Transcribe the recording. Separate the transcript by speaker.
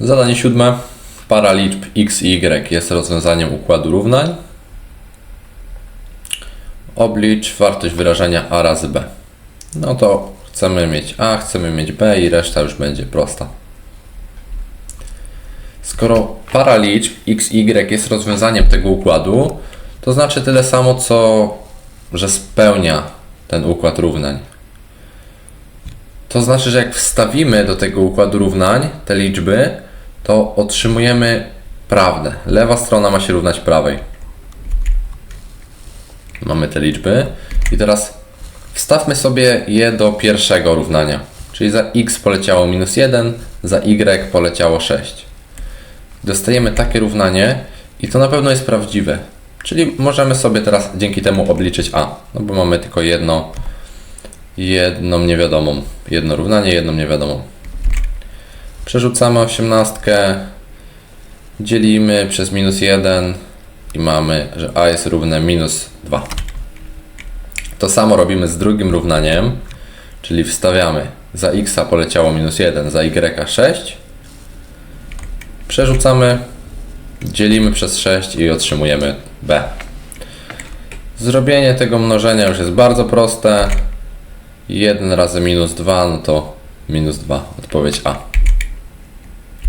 Speaker 1: Zadanie siódme. Para liczb x i y jest rozwiązaniem układu równań. Oblicz wartość wyrażenia a razy b. No to chcemy mieć a, chcemy mieć b i reszta już będzie prosta. Skoro para liczb x y jest rozwiązaniem tego układu, to znaczy tyle samo, co że spełnia ten układ równań. To znaczy, że jak wstawimy do tego układu równań te liczby, to otrzymujemy prawdę. Lewa strona ma się równać prawej. Mamy te liczby i teraz wstawmy sobie je do pierwszego równania. Czyli za x poleciało minus 1, za y poleciało 6. Dostajemy takie równanie i to na pewno jest prawdziwe. Czyli możemy sobie teraz dzięki temu obliczyć a, no bo mamy tylko jedno, jedną niewiadomą. Jedno równanie, jedną niewiadomą. Przerzucamy osiemnastkę, dzielimy przez minus 1 i mamy, że a jest równe minus 2. To samo robimy z drugim równaniem, czyli wstawiamy za x poleciało minus 1, za y 6. Przerzucamy, dzielimy przez 6 i otrzymujemy b. Zrobienie tego mnożenia już jest bardzo proste. 1 razy minus 2, no to minus 2, odpowiedź A.